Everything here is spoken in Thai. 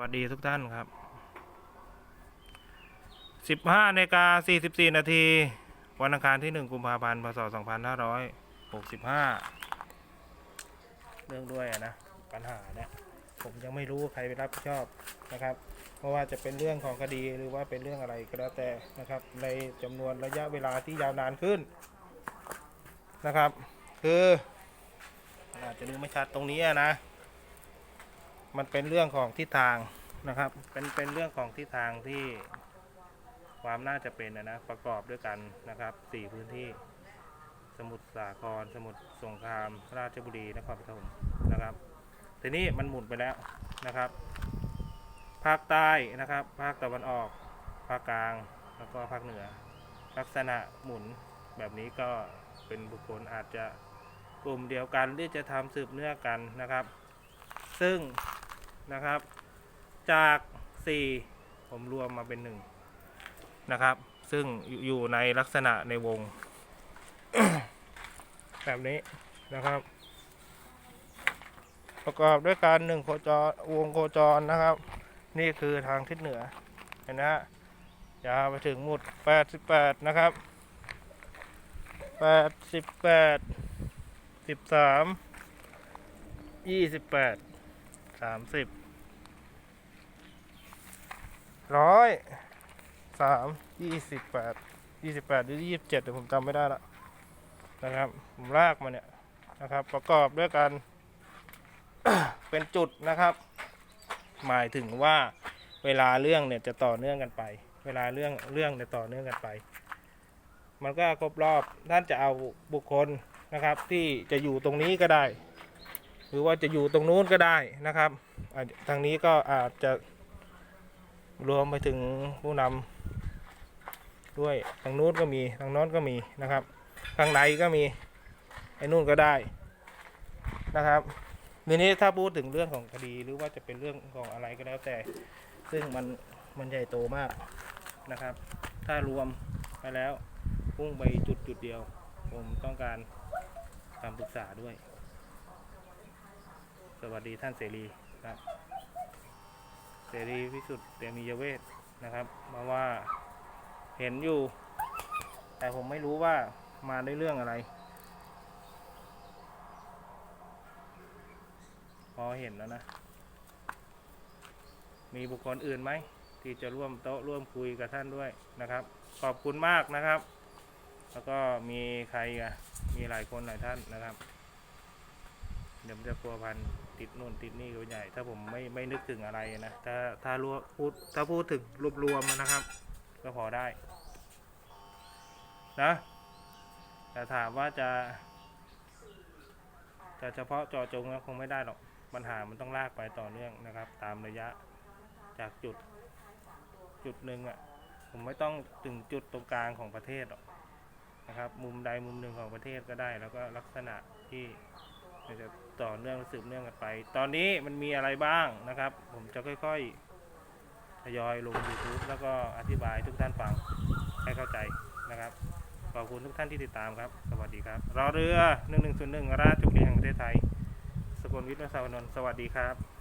วัสดีทุกท่านครับ 15นาฬิกา44 นาที วันอังคารที่ 1 กุมภาพันธ์ พศ 2565 เรื่องด้วยนะ ปัญหาเนี่ยผมยังไม่รู้ใครไปรับผิดชอบนะครับ เพราะว่าจะเป็นเรื่องของคดีหรือว่าเป็นเรื่องอะไรก็แล้วแต่นะครับ ในจำนวนระยะเวลาที่ยาวนานขึ้นนะครับ คืออาจจะดูไม่ชัดตรงนี้นะ มันเป็นเรื่องของทิศทางนะครับ เป็นเป็นเรื่องของทิศทางที่ความน่าจะเป็นนะนะประกอบด้วยกันนะครับสี่พื้นที่ สมุทรสาคร สมุทรสงคราม ราชบุรีนครปฐมนะครับ ทีนี้มันหมุนไปแล้วนะครับ ภาคใต้นะครับ ภาคตะวันออก ภาคกลางแล้วก็ภาคเหนือ ลักษณะหมุนแบบนี้ก็เป็นบุคคลอาจจะกลุ่มเดียวกันที่จะทำสืบเนื่องกันนะครับ ซึ่ง นะครับ จาก 4 ผมรวมมาเป็นหนึ่งนะครับ ซึ่งอยู่ในลักษณะในวง แบบนี้นะครับ ประกอบด้วยการหนึ่งโคจรวงโคจรนะครับ นี่คือทางทิศเหนือเห็นนะฮะยาวไปถึงหมุด 88 นะครับ 88 13 28 สามสิบร้อยสามยี่สิบแปดยี่สิบแปดหรือยี่สิบเจ็ดผมจำไม่ได้ละนะครับ ผมลากมาเนี่ยนะครับ ประกอบด้วยกันเป็นจุดนะครับ หมายถึงว่าเวลาเรื่องเนี่ยจะต่อเนื่องกันไป เวลาเรื่องเรื่องเนี่ยต่อเนื่องกันไป มันก็ครบรอบท่านจะเอาบุคคลนะครับ ที่จะอยู่ตรงนี้ก็ได้ หรือว่าจะอยู่ตรงนู้นก็ได้นะครับทางนี้ก็อาจจะรวมไปถึงผู้นำด้วยทางนู้นก็มีทางน้นก็มีนะครับข้างในก็มีไอ้นู่นก็ได้นะครับทีนี้ถ้าพูดถึงเรื่องของคดีหรือว่าจะเป็นเรื่องของอะไรก็แล้วแต่ ซึ่งมันมันใหญ่โตมากนะครับ ถ้ารวมไปแล้วพุ่งไปจุดจุดเดียว ผมต้องการคำปรึกษาด้วย สวัสดีท่านเสรีครับ เสรีพิสุทธิ์เตมียเวทนะครับมาว่าเห็นอยู่ แต่ผมไม่รู้ว่ามาด้วยเรื่องอะไร พอเห็นแล้วนะ มีบุคคลอื่นไหม ที่จะร่วมโต๊ะร่วมคุยกับท่านด้วยนะครับ ขอบคุณมากนะครับ แล้วก็มีใครอะมีหลายคนหลายท่านนะครับ เดี๋ยวมันจะพัวพันติดนู่นติดนี่ก็ใหญ่ ถ้าผมไม่ไม่นึกถึงอะไรนะถ้าถ้ารวมพูดถ้าพูดถึงรวบรวมนะครับ ก็พอได้นะแต่ถามว่าจะจะเฉพาะเจอจงก็คงไม่ได้หรอกปัญหามันต้องลากไปต่อเนื่องนะครับ ตามระยะจากจุดจุดหนึ่งอะผมไม่ต้องถึงจุดตรงกลางของประเทศหรอกนะครับ มุมใดมุมหนึ่งของประเทศก็ได้ แล้วก็ลักษณะที่ มันจะต่อเนื่องสืบเนื่องกันไป ตอนนี้มันมีอะไรบ้างนะครับ ผมจะค่อยๆทยอยลง YouTube แล้วก็อธิบายทุกท่านฟังให้เข้าใจนะครับขอบคุณทุกท่านที่ติดตามครับ สวัสดีครับรอเรือ 1101 ราชบุรีแห่งประเทศไทย สกลวิทย์นสาวนนท์สวัสดีครับ